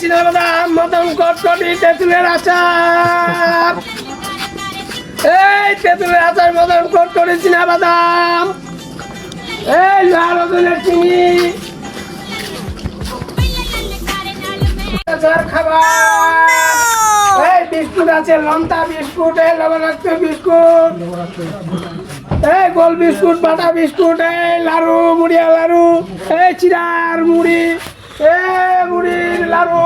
চিনাবাদাম আচার। আচার চিনাবাদাম এই খাবার। বিস্কুট আছে বিস্কুট বিস্কুট। গোল বিস্কুট, বাটা বিস্কুট, এই লাড়ু, মুড়িয়া লাড়ু, এই চিরার মুড়ি এ মুড়ির লাড়ু।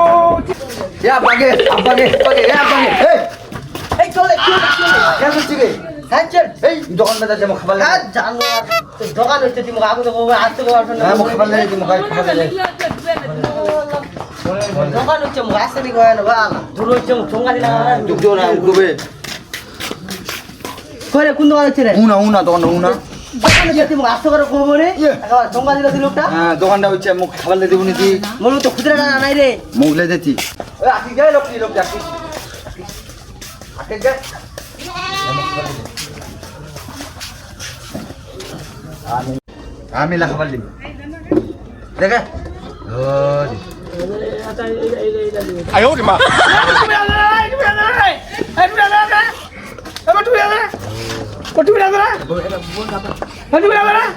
এ আব্বাকে আব্বাকে আব্বাকে এ আব্বাকে। এই এই চলে চলে চলে। কেন করছি রে হ্যাঁ চল। এই দোকানদার যাব খাবার হ্যাঁ জানো দোকান হচ্ছে তুমি আগে তো আসতে পারছ না হ্যাঁ খাবার লাগে মুখ খাবার লাগে দোকান হচ্ছে মুখ আসতে দিকে হয় না বাল দূর হচ্ছে মুখ ঠোঙ্গা দিলা দুধ দিও না কোন দোকান হচ্ছে রে? উনা উনা দোকানটা উনা। লোকটা। হ্যাঁ দোকানটা হচ্ছে মুখ খাবার দেবো নাকি? মনে তো খুচরা টাকা নাই রে। মুখ লে দিচ্ছি ওই আসি যায় লোক লোক যাচ্ছি। আটকে যায় আমি আমি লা খাবার দিব দেখে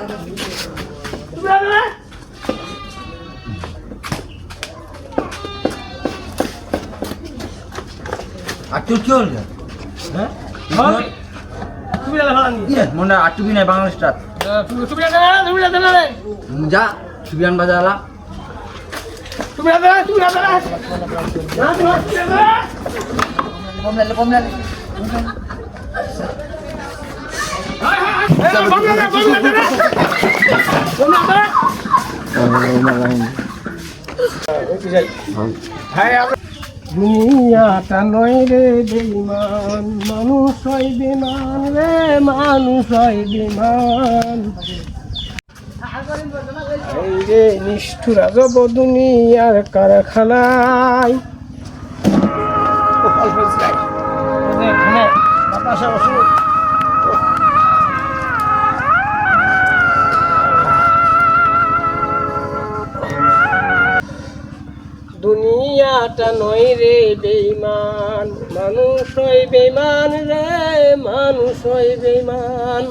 আর তোর কি হল হ্যাঁ ইয়ে মনে হয় আটুবি নাই বাংলাদেশ স্টার যা সুবিয়ান বাজালা কমলালে কমলালে দুনিয়াটা নয় রে বেইমান মানুষ হয় বেমান রে, মানুষ হয় বেমান এই রে নিষ্ঠুর আজব দুনিয়ার কারখানায়। বাতাসে বসে। দুনিয়াটা নয় রে বেইমান মানুষ হয় বেইমান রে মানুষ হয় বেইমান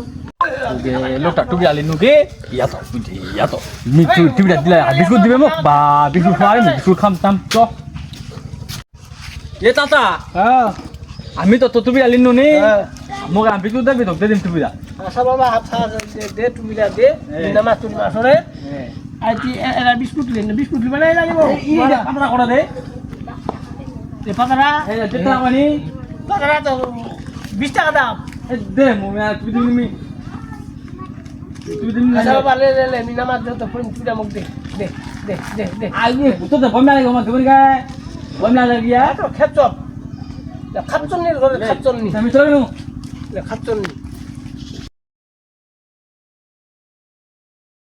লোকটা আলি ইয়াতো ইয়াতো। মিঠু টুপিটা দিলে বিস্কুট দিবে মোক? বা বিস্কুট খোৱা বিস্কুট খাম তাম চ। এ হ্যাঁ। আমি তো তো টুপি আলি নুনি। হ্যাঁ। মোক বিস্কুট দেবি তোক দিম আচ্ছা বাবা দে দে আইতি এরা বিস্কুট লিন বিস্কুট লিবা নাই লাগিব দে। এ পাতারা এই তেতলা মানি পাতারা তো বিশ টাকা দাম। এ দে টুপি দিম তুমি দিম আচ্ছা লে লে নিনা মাছ দে তো দে দে দে দে দে। আইয়ে তো তো বম লাগে মোক দেবনি গায়। বম লাগে ইয়া তো খেপচপ। খাপচন্নির ঘরে খাপচন্নি আমি চলে